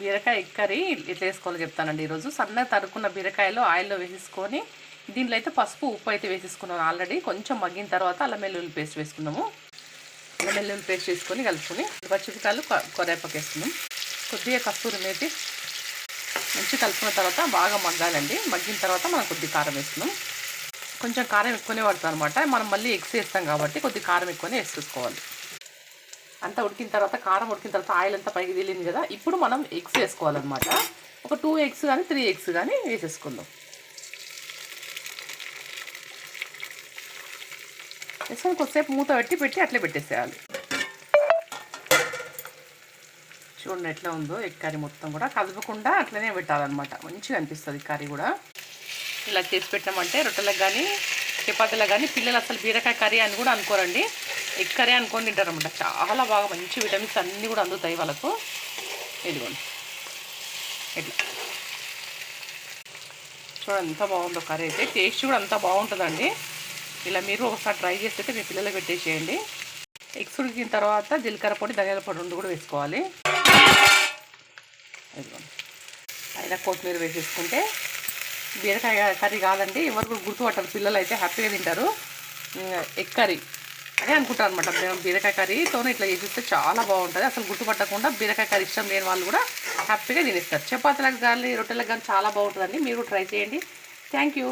బీరకాయ కర్రీ ఎట్లా వేసుకోవాలో చెప్తానండి ఈరోజు. సన్నగా తరుకున్న బీరకాయలు ఆయిల్లో వేసేసుకొని దీంట్లో అయితే పసుపు ఉప్పు అయితే వేసేసుకున్నాను ఆల్రెడీ. కొంచెం మగ్గిన తర్వాత అల్లం వెల్లుల్లి పేస్ట్ వేసుకున్నాము అల్లం వెల్లుల్లి పేస్ట్ వేసుకొని కలుపుకొని పచ్చిమిరకాయలు కొరేపాకు వేసుకున్నాం కొద్దిగా కస్తూరి మేతి మంచి కలుపుకున్న తర్వాత బాగా మగ్గాలండి. మగ్గిన తర్వాత మనం కొద్ది కారం వేసుకున్నాం కొంచెం కారం ఎక్కువనే పడుతుంది అనమాట మనం మళ్ళీ ఎగ్స్ వేస్తాం కాబట్టి కొద్ది కారం ఎక్కువనే వేసేసుకోవాలి అంతా ఉడికిన తర్వాత కారం ఉడికిన తర్వాత ఆయిల్ అంతా పైకి తెలియదు కదా ఇప్పుడు మనం ఎగ్స్ వేసుకోవాలన్నమాట. ఒక టూ ఎగ్స్ కానీ త్రీ ఎగ్స్ కానీ వేసేసుకుందాం. వేసుకొని కొద్దిసేపు మూత పెట్టి పెట్టి అట్లే పెట్టేసేయాలి. చూడండి ఎట్లా ఉందో ఎగ్ కర్రీ మొత్తం కూడా. కదపకుండా అట్లనే పెట్టాలన్నమాట. మంచిగా అనిపిస్తుంది కర్రీ కూడా. ఇలా చేసి పెట్టామంటే రొట్టెలకు కానీ చపాతీలకు కానీ పిల్లలు అసలు బీరకాయ కర్రీ అని కూడా అనుకోరండి. ఎగ్ కర్రీ అనుకొని తింటారనమాట చాలా బాగా మంచి విటమిన్స్ అన్నీ కూడా అందుతాయి వాళ్ళకు. ఇదిగోండి. ఇట్లా. చూడండి ఎంత బాగుందో కర్రీ అయితే. టేస్ట్ కూడా అంత బాగుంటుందండి. ఇలా మీరు ఒకసారి ట్రై చేస్తే మీ పిల్లలకు పెట్టేసేయండి. ఎగ్స్ ఉడికిన తర్వాత జీలకర్ర పొడి ధనియాల పొడి రెండు కూడా వేసుకోవాలి. ఇదిగోండి. పైన కొత్తిమీర వేసేసుకుంటే బీరకాయ కర్రీ కాదండి. ఎవరు కూడా గుర్తుపట్టారు. పిల్లలు అయితే హ్యాపీగా తింటారు. ఇంకా ఎగ్ కర్రీ. అదే అనుకుంటారు అనమాట బీరకాయ కర్రీతోనే ఇట్లా చేసిస్తే చాలా బాగుంటుంది. అసలు గుర్తుపట్టకుండా బీరకాయ కర్రీ ఇష్టం లేని వాళ్ళు కూడా హ్యాపీగా తినేస్తారు. చపాతీలకు కానీ రొట్టెలకు కానీ చాలా బాగుంటుందండి. మీరు ట్రై చేయండి. Thank you.